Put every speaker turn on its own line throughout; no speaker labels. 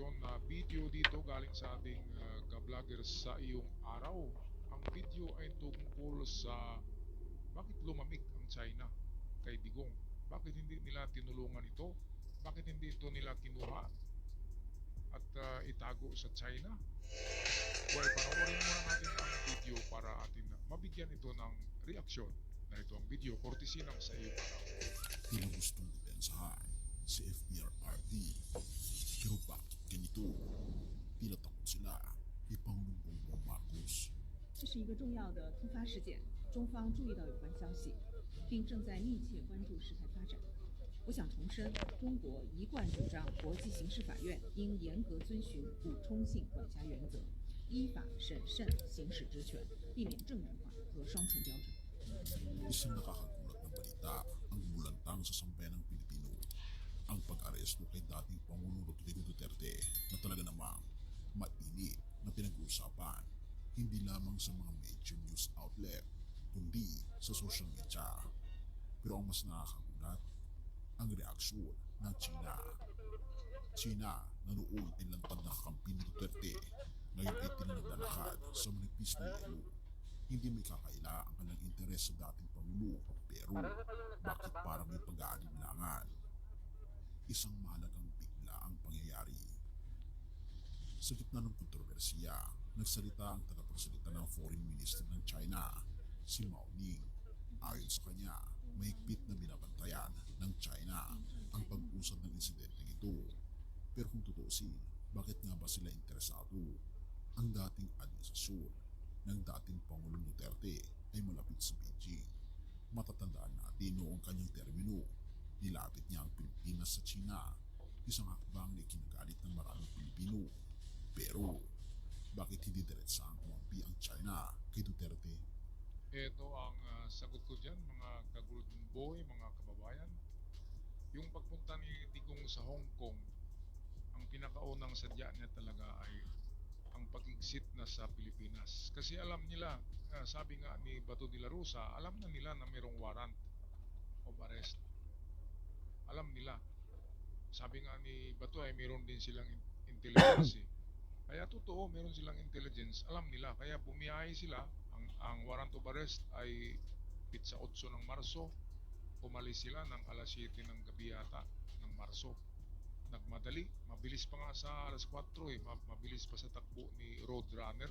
reaksyon na video dito galing sa ating uh, ka-vlogger sa iyong araw. Ang video ay tungkol sa bakit lumamig ang China kay Digong. Bakit hindi nila tinulungan ito? Bakit hindi ito nila kinuha at uh, itago sa China? Well, panoorin muna natin ang video para atin mabigyan ito ng reaksyon na ito ang video courtesy ng sa iyong araw.
Tila gustong depensahan si. Pero bakit
这是一个重要的突发事件中方注意到有关消息并正在密切关注事态发展。我想重申中国一贯主张国际刑事法院应严格遵循补充性管辖原则依法审慎行使职权避免正文化和双重标准。
Ang pag-aresto kay dating Pangulong Rodrigo Duterte na talaga namang mainit na pinag-uusapan hindi lamang sa mga major news outlet kundi sa social media. Pero ang mas nakakagulat, ang reaksyon ng China. China na noon ay lantad na kakampi ni Duterte ngayon ay tinanaglalakad sa manipis na yelo hindi may kakaila ang kanyang interes sa dating Pangulo. Pero, bakit parang may pag-aalinlangan? Isang mahalagang bigla ang pangyayari. Sa gitna ng kontrobersiya, nagsalita ang tagapagsalita ng Foreign Minister ng China, si Mao Ning. Ayon sa kanya, mahigpit na binabantayan ng China ang pag-usad ng insidente ito. Pero kung tutusin, bakit nga ba sila interesado? Ang dating administrasyon ng dating Pangulong Duterte ay malapit sa Beijing. Matatandaan natin noong kanyang termino, nilapit niya ang Pilipinas sa China, isang hakbang na kinagalit ng maraming Pilipino. Pero, bakit hindi diretsang kumampi ang China kay Duterte?
Ito ang ah, sagot ko dyan, mga kagulong boy, mga kababayan. Yung pagpunta ni Digong sa Hong Kong, ang pinakaunang sadya niya talaga ay ang pag-exit na sa Pilipinas. Kasi alam nila, ah, sabi nga ni Bato de la Rosa, alam na nila na mayroong warrant of arrest. Alam nila. Sabi nga ni Bato ay mayroon din silang in- intelligence. eh. Kaya totoo, meron silang intelligence. Alam nila. Kaya bumiyahe sila. Ang, ang warrant of arrest ay pitsa 8 ng Marso. Umalis sila ng alas 7 ng gabi yata ng Marso. Nagmadali. Mabilis pa nga sa alas 4 eh. Ma- Mabilis pa sa takbo ni Roadrunner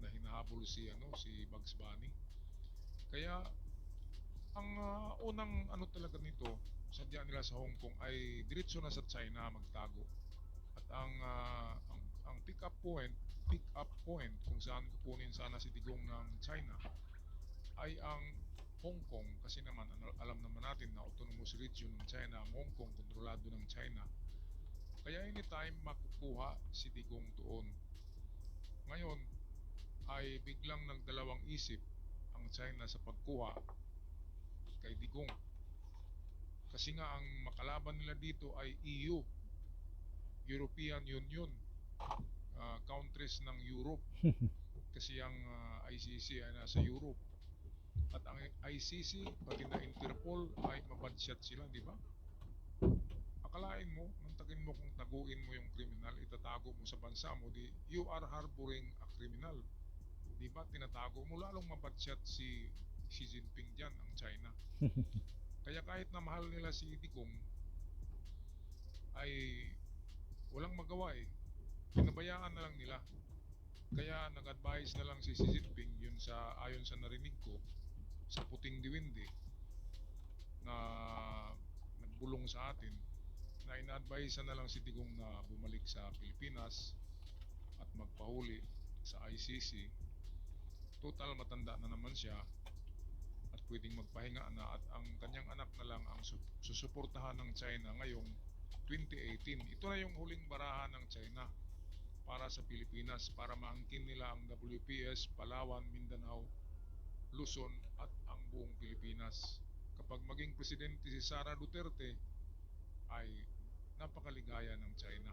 na hinahabol si ano si Bugs Bunny. Kaya ang ah, unang ano talaga nito, nila sa Hong Kong ay diretso na sa China magtago. At ang ah, ang, ang pick up point, pick up point kung saan kukunin sana si Digong ng China ay ang Hong Kong kasi naman ano, alam naman natin na autonomous region ng China, ang Hong Kong kontrolado ng China. Kaya anytime makukuha si Digong doon. Ngayon ay biglang nagdalawang isip ang China sa pagkuha kay Digong. Kasi nga ang makalaban nila dito ay EU, European Union, ah, countries ng Europe. Kasi ang ah, ICC ay nasa Europe. At ang ICC, pati na Interpol, ay mabansyat sila, di ba? Akalain mo, mantakin mo kung taguin mo yung kriminal, itatago mo sa bansa mo, di, you are harboring a criminal. Di ba? Tinatago mo, lalong mabansyat si Xi Jinping dyan, ang China. Kaya kahit na mahal nila si Digong, ay walang magawa eh. Pinabayaan na lang nila. Kaya nag-advise na lang si Xi Jinping yun sa ayon sa narinig ko sa puting diwindi na nagbulong sa atin na ina-advise na lang si Digong na bumalik sa Pilipinas at magpahuli sa ICC. Total matanda na naman siya pwedeng magpahinga na at ang kanyang anak na lang ang su- susuportahan ng China ngayong 2018. Ito na yung huling barahan ng China para sa Pilipinas para maangkin nila ang WPS, Palawan, Mindanao, Luzon at ang buong Pilipinas. Kapag maging presidente si Sara Duterte ay napakaligaya ng China.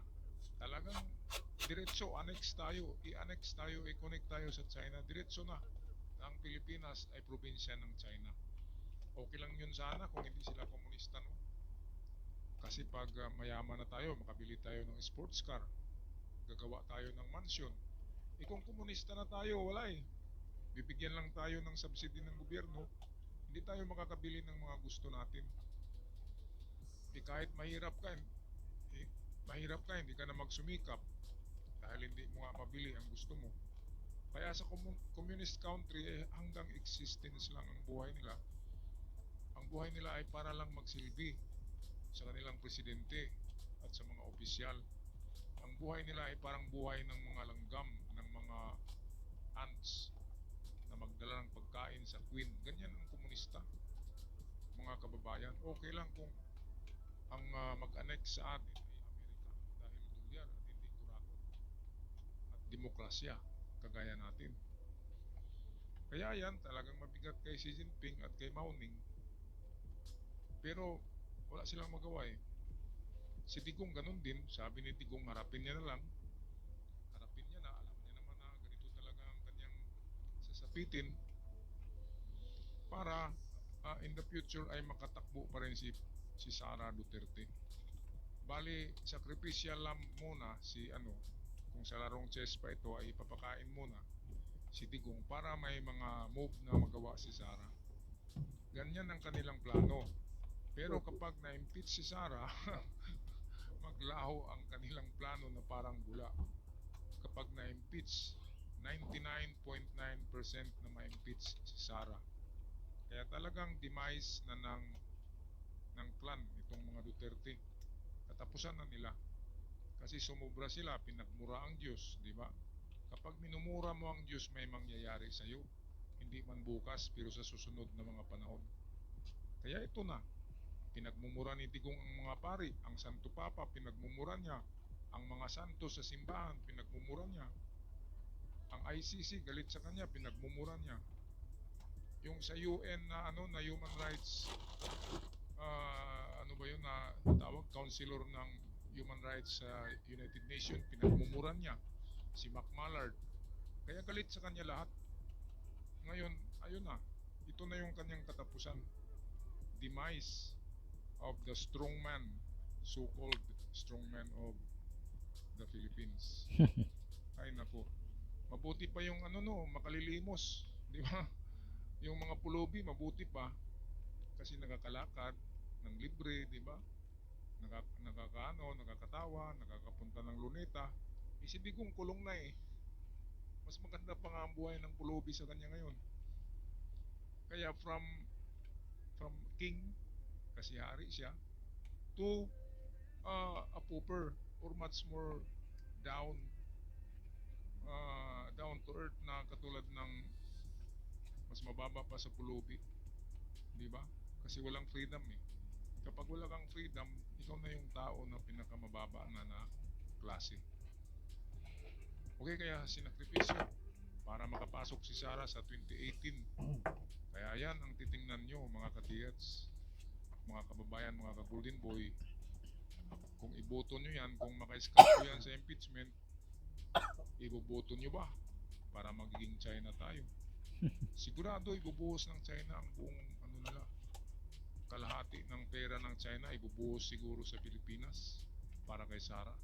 Talagang diretso annex tayo, i-annex tayo, i-connect tayo sa China, diretso na. Ang Pilipinas ay probinsya ng China. Okay lang yun sana kung hindi sila komunista no. Kasi pag ah, mayaman na tayo, makabili tayo ng sports car. gagawa tayo ng mansyon. Eh kung komunista na tayo, wala eh. Bibigyan lang tayo ng subsidy ng gobyerno, hindi tayo makakabili ng mga gusto natin. Eh kahit mahirap ka, eh, mahirap ka, hindi ka na magsumikap dahil hindi mo nga mabili ang gusto mo. Kaya sa commun- communist country, eh, hanggang existence lang ang buhay nila. Ang buhay nila ay para lang magsilbi sa kanilang presidente at sa mga opisyal. Ang buhay nila ay parang buhay ng mga langgam, ng mga ants na magdala ng pagkain sa queen. Ganyan ang komunista. Mga kababayan, okay lang kung ang ah, mag-annex sa atin ay Amerika dahil dolyar at hindi kurakot at demokrasya kagaya natin. Kaya yan talagang mabigat kay Xi Jinping at kay Mao Ning. Pero wala silang magawa eh. Si Digong ganun din, sabi ni Digong harapin niya na lang. Harapin niya na, alam niya naman na ganito talaga ang kanyang sasapitin para ah, in the future ay makatakbo pa rin si si Sara Duterte. Bali, sacrificial lang muna si ano, kung sa larong chess pa ito ay papakain muna si Digong para may mga move na magawa si Sara. Ganyan ang kanilang plano. Pero kapag na-impeach si Sara, maglaho ang kanilang plano na parang bula. Kapag na-impeach, 99.9% na ma-impeach si Sara. Kaya talagang demise na ng ng clan itong mga Duterte. Katapusan na nila. Kasi sumubra sila, pinagmura ang Diyos, di ba? Kapag minumura mo ang Diyos, may mangyayari sa iyo. Hindi man bukas, pero sa susunod na mga panahon. Kaya ito na, pinagmumura ni Digong ang mga pari, ang Santo Papa, pinagmumura niya, ang mga santo sa simbahan, pinagmumura niya. Ang ICC, galit sa kanya, pinagmumura niya. Yung sa UN na ano na human rights ah, ano ba yun na tawag counselor ng human rights sa United Nations pinagmumura niya si Mac Mallard. Kaya galit sa kanya lahat. Ngayon ayun na ito na yung kanyang katapusan. Demise of the strongman so-called strongman of the Philippines. Ay nako mabuti pa yung ano no makalilimos di ba? Yung mga pulubi mabuti pa. Kasi nakakalakad ng libre, di ba? Naka, nakakaano, nakakatawa, nakakapunta ng luneta. Eh, si kulong na eh. Mas maganda pa nga ang buhay ng pulubi sa kanya ngayon. Kaya from from king, kasi hari siya, to uh, a pauper or much more down uh, down to earth na katulad ng mas mababa pa sa pulubi. Di ba? Kasi walang freedom eh. Kapag wala kang freedom, ikaw na yung tao na pinakamababa na na klase. Okay, kaya sinakripisyo para makapasok si Sarah sa 2018. Kaya yan ang titingnan nyo mga katiyats, mga kababayan, mga ka-golden boy. Kung iboto nyo yan, kung maka-escape yan sa impeachment, iboboto nyo ba para magiging China tayo? Sigurado ibubuhos ng China ang buong kalahati ng pera ng China ay bubuhos siguro sa Pilipinas para kay Sara.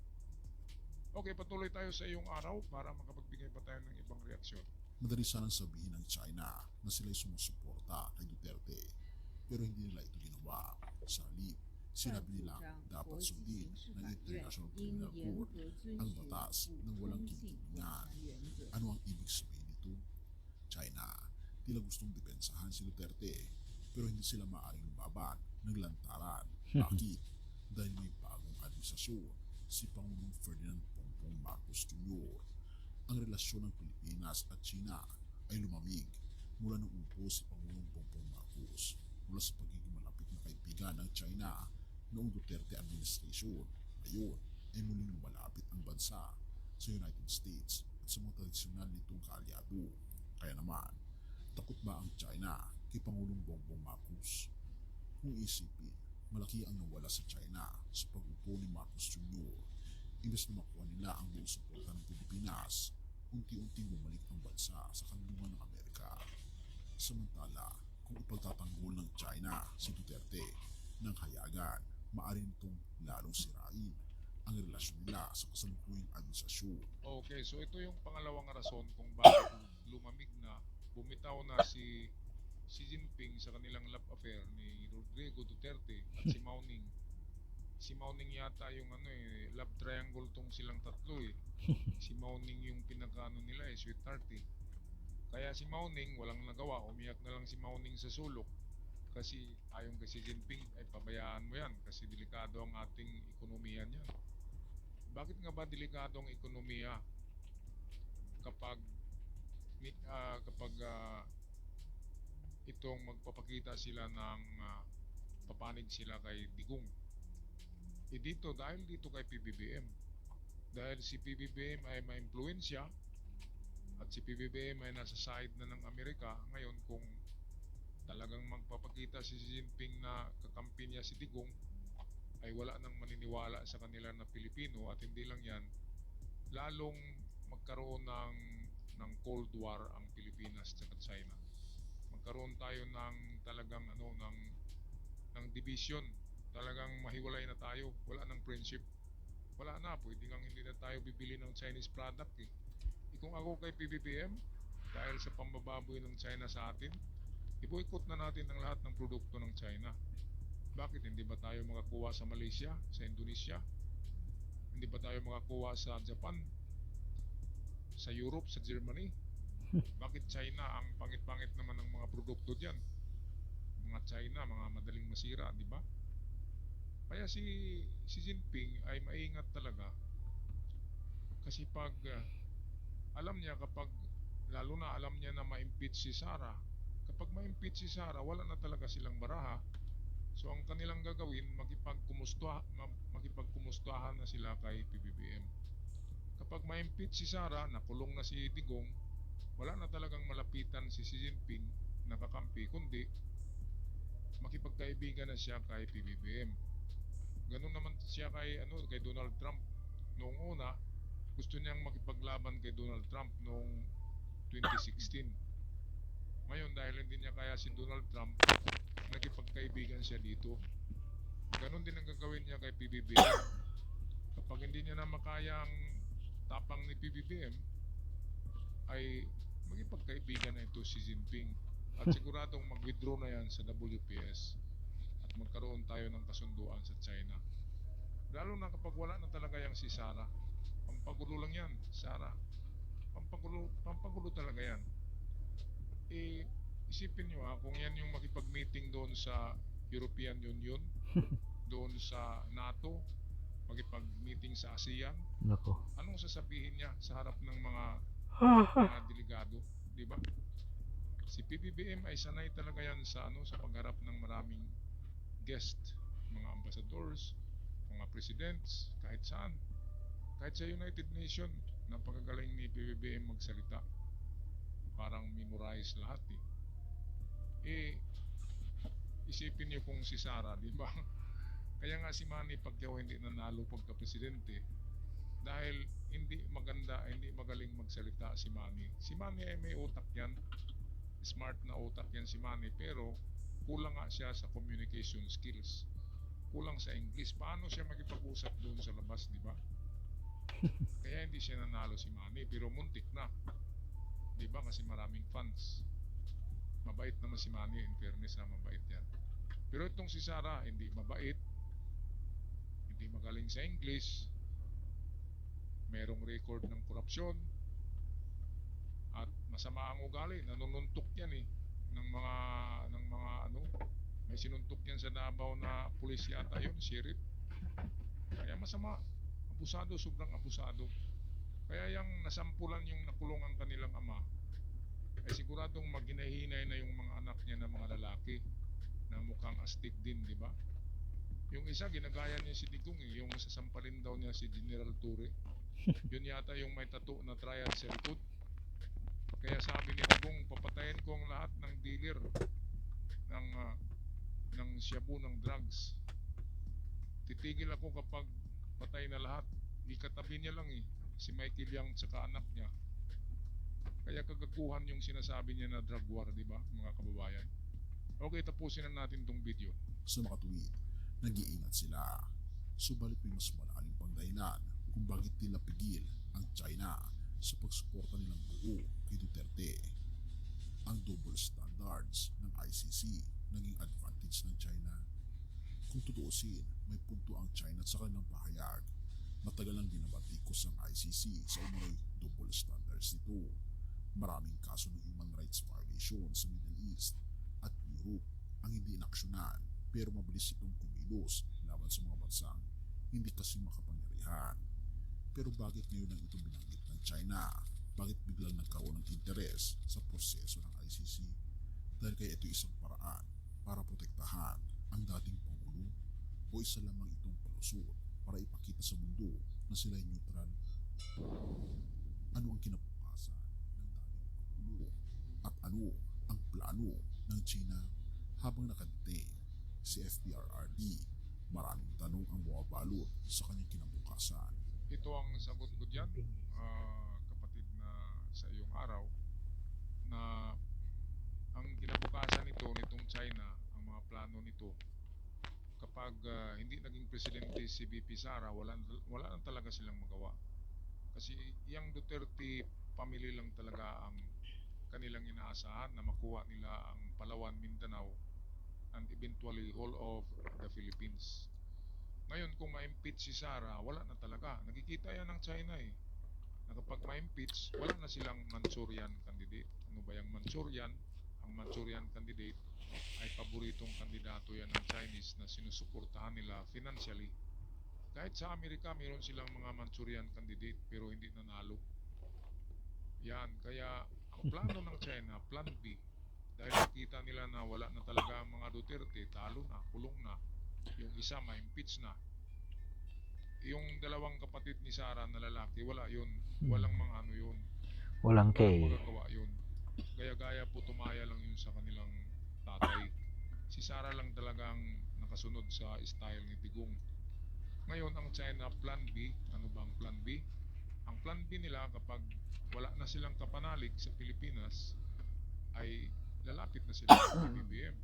Okay, patuloy tayo sa iyong araw para makapagbigay pa tayo ng ibang reaksyon.
Madali sanang sabihin ng China na sila'y sumusuporta kay Duterte pero hindi nila ito ginawa. Sa halip, sinabi nila dapat sundin ng International Criminal Court ang batas ng walang
kintingan.
Ano ang ibig sabihin nito? China, tila gustong depensahan si Duterte pero hindi sila maaaring lumaban ng lantaran. Bakit? Dahil may bagong administrasyon, si Pangulong Ferdinand Bongbong Marcos Jr. Ang relasyon ng Pilipinas at China ay lumamig mula nung upo si Pangulong Bongbong Marcos mula sa pagiging malapit na kaibigan ng China noong Duterte administration. Ngayon ay muling lumalapit ang bansa sa United States at sa mga tradisyonal nitong kaalyado. Kaya naman, takot ba ang China kay Pangulong Bongbong Marcos? Kung isipin, malaki ang nawala sa China sa pag-upo ni Marcos Jr. Imbes na makuha nila ang buong suporta ng Pilipinas, unti-unting bumalik ang bansa sa kanlungan ng Amerika. Samantala, kung ipagtatanggol ng China si Duterte ng hayagan, maaari nitong lalong sirain ang relasyon nila sa kasalukuyang administrasyon.
Okay, so ito yung pangalawang rason kung bakit lumamig na bumitaw na si Xi Jinping sa kanilang love affair ni Rodrigo Duterte at si Mao Ning. Si Mao Ning yata yung ano eh, love triangle tong silang tatlo eh. Si Mao Ning yung pinakaano nila eh, sweetheart eh. Kaya si Mao Ning walang nagawa, umiyak na lang si Mao Ning sa sulok. Kasi ayon kay Xi Jinping ay pabayaan mo yan kasi delikado ang ating ekonomiya niyan. Bakit nga ba delikado ang ekonomiya kapag ah, kapag ah, itong magpapakita sila ng ah, papanig sila kay Digong? E dito, dahil dito kay PBBM. Dahil si PBBM ay ma-impluensya at si PBBM ay nasa side na ng Amerika ngayon kung talagang magpapakita si Xi Jinping na kakampi niya si Digong ay wala nang maniniwala sa kanila na Pilipino at hindi lang yan lalong magkaroon ng ng Cold War ang Pilipinas at China magkaroon tayo ng talagang ano ng ng division talagang mahiwalay na tayo wala nang friendship wala na pwede nga hindi na tayo bibili ng Chinese product eh. Eh, kung ako kay PBBM dahil sa pambababoy ng China sa atin i-boycott na natin ang lahat ng produkto ng China bakit hindi ba tayo makakuha sa Malaysia, sa Indonesia? Hindi ba tayo makakuha sa Japan? Sa Europe, sa Germany? Bakit China ang pangit-pangit naman ng mga produkto diyan? Mga China, mga madaling masira, di ba? Kaya si Xi Jinping ay maingat talaga kasi pag ah, alam niya kapag lalo na alam niya na ma-impeach si Sara kapag ma-impeach si Sara wala na talaga silang baraha So ang kanilang gagawin, makipagkumusta, ma- makipagkumustahan na sila kay PBBM. Kapag ma-impeach si Sara, nakulong na si Digong, wala na talagang malapitan si Xi Jinping na kakampi, kundi makipagkaibigan na siya kay PBBM. Ganun naman siya kay ano kay Donald Trump. Noong una, gusto niyang makipaglaban kay Donald Trump noong 2016. Ngayon dahil hindi niya kaya si Donald Trump, nakipagkaibigan siya dito. Ganon din ang gagawin niya kay PBBM. Kapag hindi niya na makaya ang tapang ni PBBM, ay magipagkaibigan na ito si Jinping. At siguradong mag-withdraw na yan sa WPS at magkaroon tayo ng kasunduan sa China. Lalo na kapag wala na talaga yung si Sara. Pampagulo lang yan, Sara. Pampagulo, pampagulo talaga yan. Eh, isipin nyo ah, kung yan yung makipag-meeting doon sa European Union, doon sa NATO, makipag-meeting sa ASEAN,
Nako.
anong sasabihin niya sa harap ng mga mga delegado, di ba? Si PBBM ay sanay talaga yan sa ano sa pagharap ng maraming guest, mga ambassadors, mga presidents, kahit saan. Kahit sa United Nations, napakagaling ni PBBM magsalita. Parang memorize lahat eh. Eh, isipin niyo kung si Sara, di ba? Kaya nga si Manny Pacquiao hindi nanalo pagka-presidente dahil magsalita si Manny. Si Manny ay may utak yan. Smart na utak yan si Manny pero kulang nga siya sa communication skills. Kulang sa English. Paano siya makipag-usap doon sa labas, di ba? Kaya hindi siya nanalo si Manny pero muntik na. Di ba? Kasi maraming fans. Mabait naman si Manny, in fairness na mabait yan. Pero itong si Sarah, hindi mabait, hindi magaling sa English, merong record ng korupsyon, at masama ang ugali, nanununtok yan eh, ng mga, ng mga ano, may sinuntok yan sa Davao na pulis yata yun, sheriff. Kaya masama, abusado, sobrang abusado. Kaya yung nasampulan yung nakulong ang kanilang ama, ay siguradong maghinahinay na yung mga anak niya na mga lalaki na mukhang astig din, di ba? Yung isa, ginagaya niya si Digong eh, yung sasampalin daw niya si General Ture. Yun yata yung may tattoo na trial sa likod. Kaya sabi ni Digong, papatayin ko ang lahat ng dealer ng, ah, ng shabu ng drugs. Titigil ako kapag patay na lahat. Ikatabi niya lang eh, si Michael Yang tsaka anak niya. Kaya kagaguhan yung sinasabi niya na drug war, di ba, mga kababayan? Okay, tapusin na natin tong video.
Sa makatuwid, nag-iingat sila. Subalit may mas malalim pang dahilan kung bakit nila pigil ang China sa pagsuporta nilang buo kay Duterte. Ang double standards ng ICC naging advantage ng China. Kung tutuusin, may punto ang China sa kanilang pahayag. Matagal lang binabatikos ang ICC sa umano'y double standards nito. Maraming kaso ng human rights violation sa Middle East at Europe ang hindi inaksyonan pero mabilis itong kumilos laban sa mga bansang hindi kasi makapangyarihan. Pero bakit ngayon lang ito binanggit ng China? Bakit biglang nagkaroon ng interes sa proseso ng ICC? Dahil kaya ito isang paraan para protektahan ang dating Pangulo o isa lamang itong palusot para ipakita sa mundo na sila ay neutral? Ano ang kinabukasan ng dating Pangulo? At ano ang plano ng China habang nakadetain si FPRRD? Maraming tanong ang bumabalot sa kanyang kinabukasan.
Ito ang sagot ko dyan, ah, kapatid na sa iyong araw, na ang kinabukasan nito, nitong China, ang mga plano nito, kapag ah, hindi naging presidente si BP Sara, wala, wala na talaga silang magawa. Kasi yung Duterte family lang talaga ang kanilang inaasahan na makuha nila ang Palawan, Mindanao, and eventually all of the Philippines. Ngayon, kung ma-impeach si Sara, wala na talaga. Nakikita yan ng China eh. Na kapag ma-impeach, wala na silang Manchurian candidate. Ano ba yung Manchurian? Ang Manchurian candidate ay paboritong kandidato yan ng Chinese na sinusuportahan nila financially. Kahit sa Amerika, mayroon silang mga Manchurian candidate pero hindi nanalo. Yan, kaya ang plano ng China, plan B, dahil nakita nila na wala na talaga ang mga Duterte, talo na, kulong na. Yung isa ma-impeach na. Yung dalawang kapatid ni Sara na lalaki, wala yun. Walang mga ano yun.
Walang
Walang
K.
magagawa yun. Gaya-gaya po tumaya lang yun sa kanilang tatay. Si Sara lang talagang nakasunod sa style ni Digong. Ngayon, ang China Plan B, ano ba ang Plan B? Ang Plan B nila kapag wala na silang kapanalig sa Pilipinas, ay lalapit na sila sa BBM.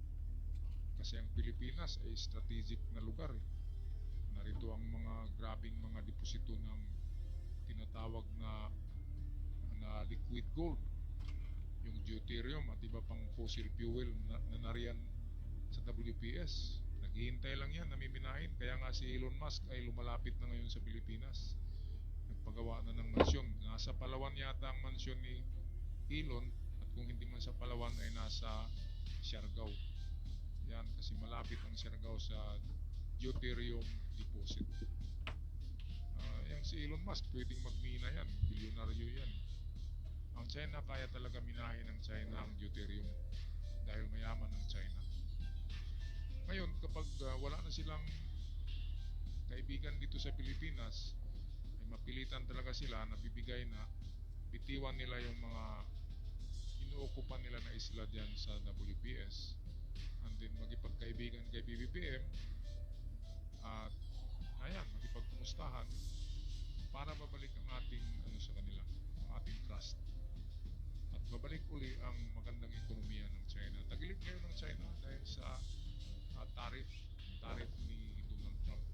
Kasi ang Pilipinas ay strategic na lugar eh. Narito ang mga grabing mga deposito ng tinatawag na na liquid gold. Yung deuterium at iba pang fossil fuel na, na nariyan sa WPS naghihintay lang yan namiminahin. Kaya nga si Elon Musk ay lumalapit na ngayon sa Pilipinas. Nagpagawa na ng mansyon. Nasa Palawan yata ang mansyon ni Elon. At kung hindi man sa Palawan ay nasa Siargao yan kasi malapit ang Siargao sa deuterium deposit. Ah, yung si Elon Musk pwedeng magmina yan. Bilyonaryo yan. Ang China kaya talaga minahin ng China ang deuterium dahil mayaman ang China. Ngayon, kapag ah, wala na silang kaibigan dito sa Pilipinas, ay mapilitan talaga sila na bibigay na bitiwan nila yung mga inuokupan nila na isla dyan sa WPS and then magipagkaibigan kay BBPM at ayan, magipagkumustahan para mabalik ang ating ano sa kanila, ang ating trust at babalik uli ang magandang ekonomiya ng China. Tagilid ngayon ng China dahil sa ah, tariff, tariff ni Donald Trump.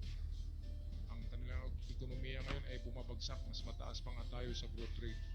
Ang kanilang ekonomiya ngayon ay bumabagsak, mas mataas pa nga tayo sa growth rate